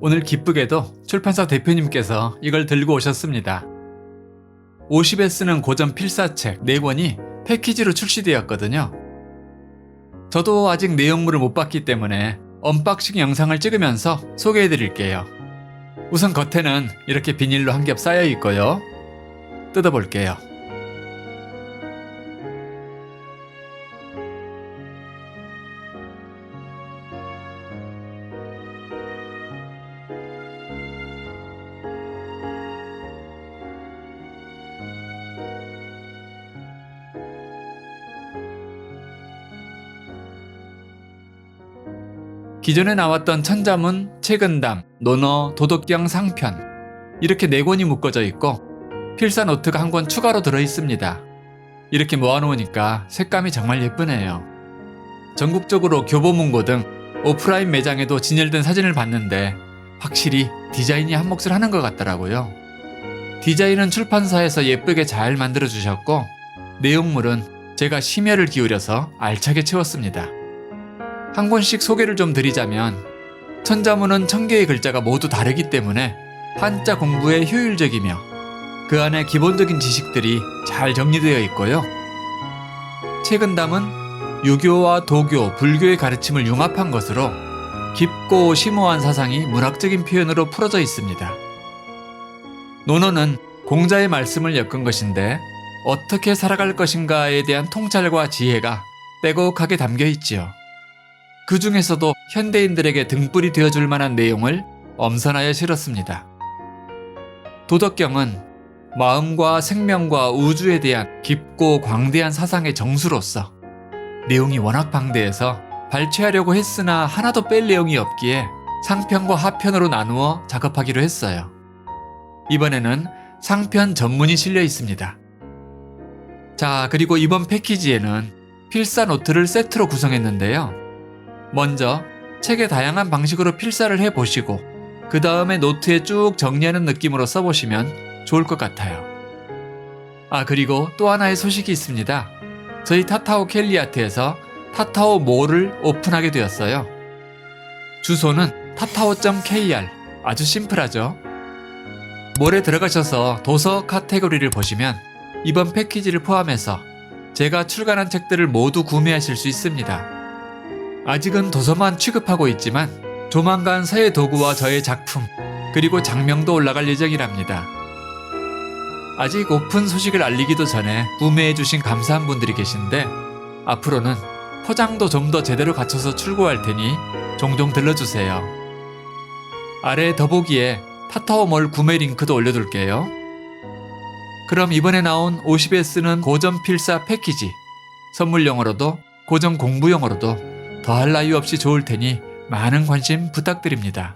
오늘 기쁘게도 출판사 대표님께서 이걸 들고 오셨습니다. 50에 쓰는 고전 필사책 4권이 패키지로 출시되었거든요. 저도 아직 내용물을 못 봤기 때문에 언박싱 영상을 찍으면서 소개해 드릴게요. 우선 겉에는 이렇게 비닐로 한 겹 쌓여 있고요. 뜯어볼게요. 기존에 나왔던 천자문, 책은담, 논어, 도덕경 상편 이렇게 네 권이 묶어져 있고 필사 노트가 한 권 추가로 들어 있습니다. 이렇게 모아놓으니까 색감이 정말 예쁘네요. 전국적으로 교보문고 등 오프라인 매장에도 진열된 사진을 봤는데 확실히 디자인이 한 몫을 하는 것 같더라고요. 디자인은 출판사에서 예쁘게 잘 만들어 주셨고 내용물은 제가 심혈을 기울여서 알차게 채웠습니다. 한 권씩 소개를 좀 드리자면 천자문은 천 개의 글자가 모두 다르기 때문에 한자 공부에 효율적이며 그 안에 기본적인 지식들이 잘 정리되어 있고요. 책은담은 유교와 도교, 불교의 가르침을 융합한 것으로 깊고 심오한 사상이 문학적인 표현으로 풀어져 있습니다. 논어는 공자의 말씀을 엮은 것인데 어떻게 살아갈 것인가에 대한 통찰과 지혜가 빼곡하게 담겨 있지요. 그 중에서도 현대인들에게 등불이 되어줄 만한 내용을 엄선하여 실었습니다. 도덕경은 마음과 생명과 우주에 대한 깊고 광대한 사상의 정수로서 내용이 워낙 방대해서 발췌하려고 했으나 하나도 뺄 내용이 없기에 상편과 하편으로 나누어 작업하기로 했어요. 이번에는 상편 전문이 실려 있습니다. 자, 그리고 이번 패키지에는 필사 노트를 세트로 구성했는데요. 먼저 책의 다양한 방식으로 필사를 해 보시고 그 다음에 노트에 쭉 정리하는 느낌으로 써보시면 좋을 것 같아요. 아 그리고 또 하나의 소식이 있습니다. 저희 타타오 켈리아트에서 타타오 몰을 오픈하게 되었어요. 주소는 타타오.kr 아주 심플하죠. 몰에 들어가셔서 도서 카테고리를 보시면 이번 패키지를 포함해서 제가 출간한 책들을 모두 구매하실 수 있습니다. 아직은 도서만 취급하고 있지만 조만간 새 도구와 저의 작품 그리고 장명도 올라갈 예정이랍니다. 아직 오픈 소식을 알리기도 전에 구매해주신 감사한 분들이 계신데 앞으로는 포장도 좀 더 제대로 갖춰서 출고할 테니 종종 들러주세요. 아래 더보기에 타타오몰 구매 링크도 올려둘게요. 그럼 이번에 나온 50에 쓰는 고전 필사 패키지 선물용으로도 고전 공부용으로도 더할 나위 없이 좋을 테니 많은 관심 부탁드립니다.